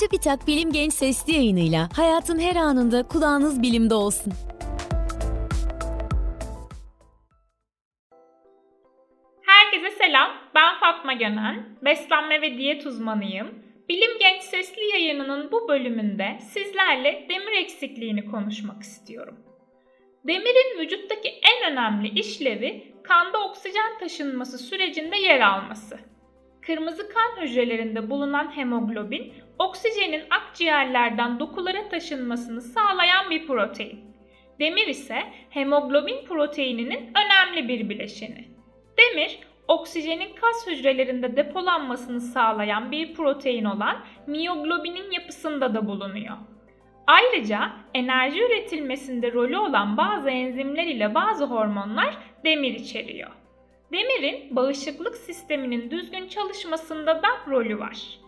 Çubitak Bilim Genç Sesli yayınıyla hayatın her anında kulağınız bilimde olsun. Herkese selam. Ben Fatma Gönen. Beslenme ve diyet uzmanıyım. Bilim Genç Sesli yayınının bu bölümünde sizlerle demir eksikliğini konuşmak istiyorum. Demirin vücuttaki en önemli işlevi kanda oksijen taşınması sürecinde yer alması. Kırmızı kan hücrelerinde bulunan hemoglobin, oksijenin akciğerlerden dokulara taşınmasını sağlayan bir protein. Demir ise hemoglobin proteininin önemli bir bileşeni. Demir, oksijenin kas hücrelerinde depolanmasını sağlayan bir protein olan miyoglobinin yapısında da bulunuyor. Ayrıca enerji üretilmesinde rolü olan bazı enzimler ile bazı hormonlar demir içeriyor. Demirin bağışıklık sisteminin düzgün çalışmasında da rolü var.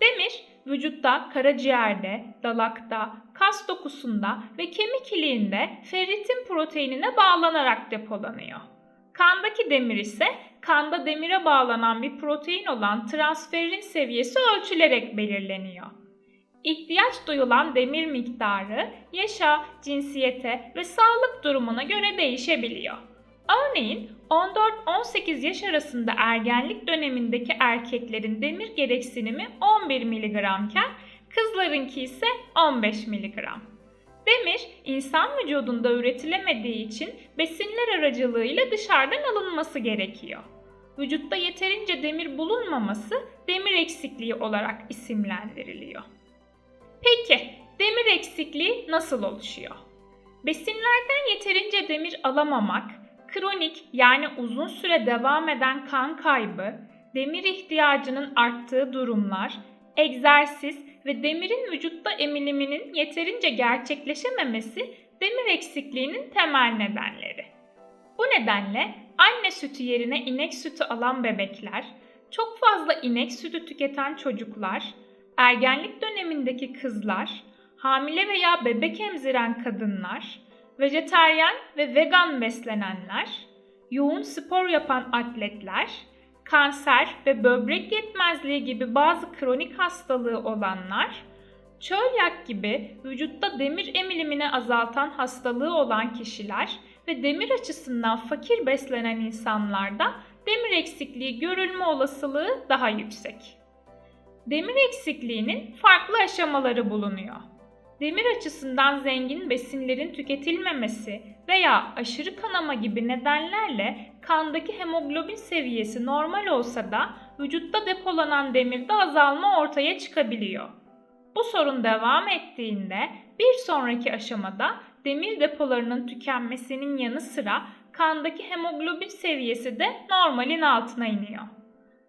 Demir, vücutta karaciğerde, dalakta, kas dokusunda ve kemik iliğinde ferritin proteinine bağlanarak depolanıyor. Kandaki demir ise kanda demire bağlanan bir protein olan transferin seviyesi ölçülerek belirleniyor. İhtiyaç duyulan demir miktarı yaşa, cinsiyete ve sağlık durumuna göre değişebiliyor. Örneğin 14-18 yaş arasında ergenlik dönemindeki erkeklerin demir gereksinimi 11 mg iken kızlarınki ise 15 mg. Demir, insan vücudunda üretilemediği için besinler aracılığıyla dışarıdan alınması gerekiyor. Vücutta yeterince demir bulunmaması demir eksikliği olarak isimlendiriliyor. Peki, demir eksikliği nasıl oluşuyor? Besinlerden yeterince demir alamamak, kronik yani uzun süre devam eden kan kaybı, demir ihtiyacının arttığı durumlar, egzersiz ve demirin vücutta emiliminin yeterince gerçekleşememesi demir eksikliğinin temel nedenleri. Bu nedenle anne sütü yerine inek sütü alan bebekler, çok fazla inek sütü tüketen çocuklar, ergenlik dönemindeki kızlar, hamile veya bebek emziren kadınlar, vejeteryan ve vegan beslenenler, yoğun spor yapan atletler, kanser ve böbrek yetmezliği gibi bazı kronik hastalığı olanlar, çölyak gibi vücutta demir emilimini azaltan hastalığı olan kişiler ve demir açısından fakir beslenen insanlarda demir eksikliği görülme olasılığı daha yüksek. Demir eksikliğinin farklı aşamaları bulunuyor. Demir açısından zengin besinlerin tüketilmemesi veya aşırı kanama gibi nedenlerle kandaki hemoglobin seviyesi normal olsa da vücutta depolanan demirde azalma ortaya çıkabiliyor. Bu sorun devam ettiğinde bir sonraki aşamada demir depolarının tükenmesinin yanı sıra kandaki hemoglobin seviyesi de normalin altına iniyor.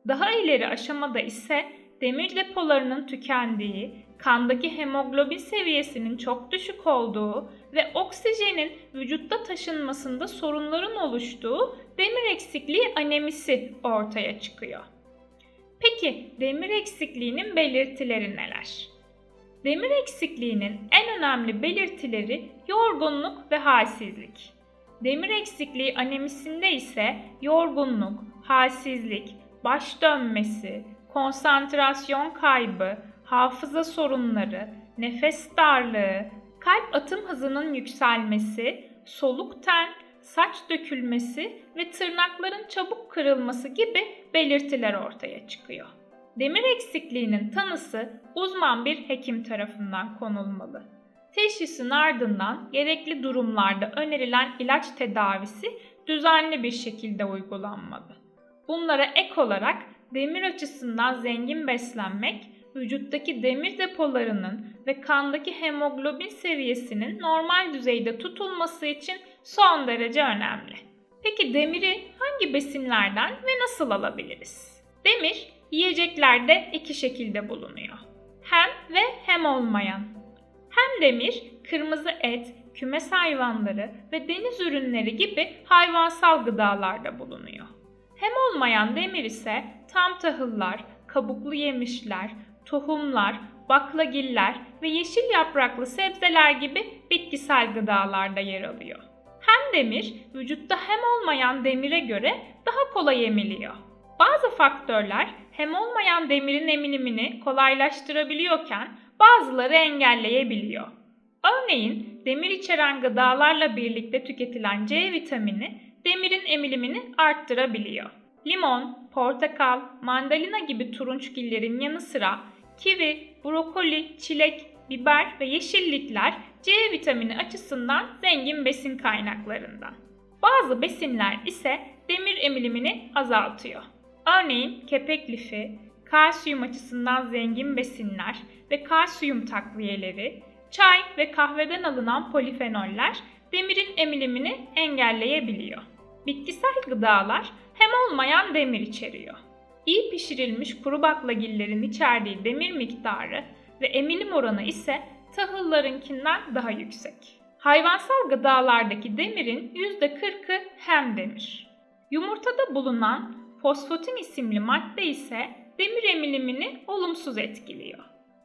Daha ileri aşamada ise demir depolarının tükendiği, kandaki hemoglobin seviyesinin çok düşük olduğu ve oksijenin vücutta taşınmasında sorunların oluştuğu demir eksikliği anemisi ortaya çıkıyor. Peki demir eksikliğinin belirtileri neler? Demir eksikliğinin en önemli belirtileri yorgunluk ve halsizlik. Demir eksikliği anemisinde ise yorgunluk, halsizlik, baş dönmesi, konsantrasyon kaybı, hafıza sorunları, nefes darlığı, kalp atım hızının yükselmesi, soluk ten, saç dökülmesi ve tırnakların çabuk kırılması gibi belirtiler ortaya çıkıyor. Demir eksikliğinin tanısı uzman bir hekim tarafından konulmalı. Teşhisin ardından gerekli durumlarda önerilen ilaç tedavisi düzenli bir şekilde uygulanmalı. Bunlara ek olarak demir açısından zengin beslenmek, vücuttaki demir depolarının ve kandaki hemoglobin seviyesinin normal düzeyde tutulması için son derece önemli. Peki demiri hangi besinlerden ve nasıl alabiliriz? Demir yiyeceklerde iki şekilde bulunuyor. Hem ve hem olmayan. Hem demir kırmızı et, kümes hayvanları ve deniz ürünleri gibi hayvansal gıdalarda bulunuyor. Hem olmayan demir ise tam tahıllar, kabuklu yemişler, tohumlar, baklagiller ve yeşil yapraklı sebzeler gibi bitkisel gıdalarda yer alıyor. Hem demir vücutta hem olmayan demire göre daha kolay emiliyor. Bazı faktörler hem olmayan demirin emilimini kolaylaştırabiliyorken bazıları engelleyebiliyor. Örneğin demir içeren gıdalarla birlikte tüketilen C vitamini demirin emilimini arttırabiliyor. Limon, portakal, mandalina gibi turunçgillerin yanı sıra kivi, brokoli, çilek, biber ve yeşillikler C vitamini açısından zengin besin kaynaklarından. Bazı besinler ise demir emilimini azaltıyor. Örneğin kepek lifi, kalsiyum açısından zengin besinler ve kalsiyum takviyeleri, çay ve kahveden alınan polifenoller demirin emilimini engelleyebiliyor. Bitkisel gıdalar hem olmayan demir içeriyor. İyi pişirilmiş kuru baklagillerin içerdiği demir miktarı ve emilim oranı ise tahıllarınkinden daha yüksek. Hayvansal gıdalardaki demirin %40'ı hem demir. Yumurtada bulunan fosfatin isimli madde ise demir emilimini olumsuz etkiliyor.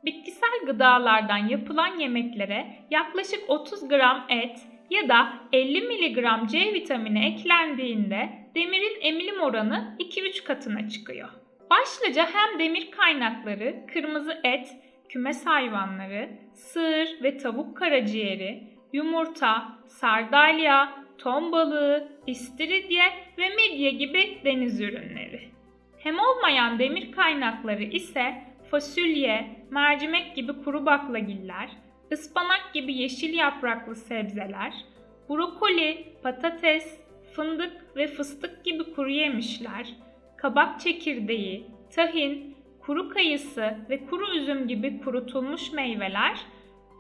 Bitkisel gıdalardan yapılan yemeklere yaklaşık 30 gram et ya da 50 mg C vitamini eklendiğinde demirin emilim oranı 2-3 katına çıkıyor. Başlıca hem demir kaynakları kırmızı et, kümes hayvanları, sığır ve tavuk karaciğeri, yumurta, sardalya, ton balığı, istiridye ve midye gibi deniz ürünleri. Hem olmayan demir kaynakları ise fasulye, mercimek gibi kuru baklagiller, ıspanak gibi yeşil yapraklı sebzeler, brokoli, patates, fındık ve fıstık gibi kuru yemişler, kabak çekirdeği, tahin, kuru kayısı ve kuru üzüm gibi kurutulmuş meyveler,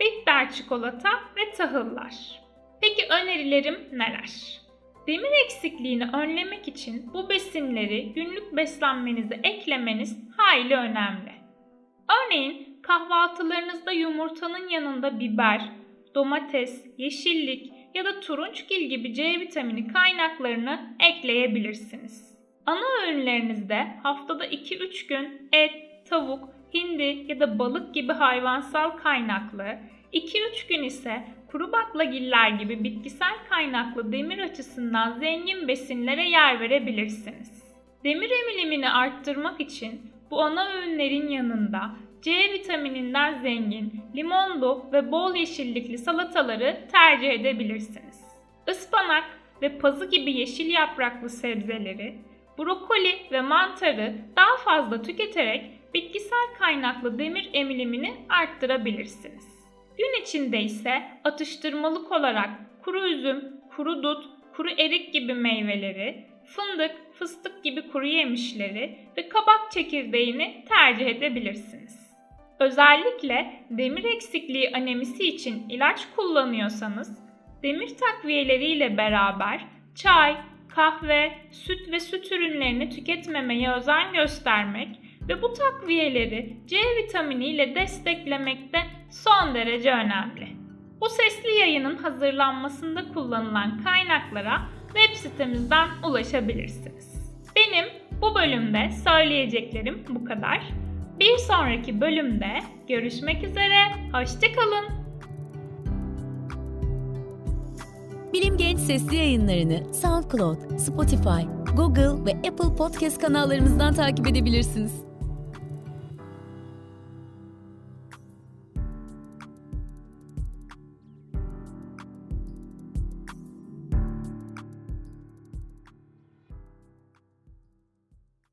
bitter çikolata ve tahıllar. Peki önerilerim neler? Demir eksikliğini önlemek için bu besinleri günlük beslenmenize eklemeniz hayli önemli. Örneğin kahvaltılarınızda yumurtanın yanında biber, domates, yeşillik ya da turunçgil gibi C vitamini kaynaklarını ekleyebilirsiniz. Ana öğünlerinizde haftada 2-3 gün et, tavuk, hindi ya da balık gibi hayvansal kaynaklı, 2-3 gün ise kuru baklagiller gibi bitkisel kaynaklı demir açısından zengin besinlere yer verebilirsiniz. Demir emilimini arttırmak için bu ana öğünlerin yanında C vitamininden zengin, limonlu ve bol yeşillikli salataları tercih edebilirsiniz. Ispanak ve pazı gibi yeşil yapraklı sebzeleri, brokoli ve mantarı daha fazla tüketerek bitkisel kaynaklı demir emilimini arttırabilirsiniz. Gün içinde ise atıştırmalık olarak kuru üzüm, kuru dut, kuru erik gibi meyveleri, fındık, fıstık gibi kuru yemişleri ve kabak çekirdeğini tercih edebilirsiniz. Özellikle demir eksikliği anemisi için ilaç kullanıyorsanız demir takviyeleriyle beraber çay, kahve, süt ve süt ürünlerini tüketmemeye özen göstermek ve bu takviyeleri C vitamini ile desteklemek de son derece önemli. Bu sesli yayının hazırlanmasında kullanılan kaynaklara web sitemizden ulaşabilirsiniz. Benim bu bölümde söyleyeceklerim bu kadar. Bir sonraki bölümde görüşmek üzere, hoşçakalın. Bilim Genç sesli yayınlarını SoundCloud, Spotify, Google ve Apple Podcast kanallarımızdan takip edebilirsiniz.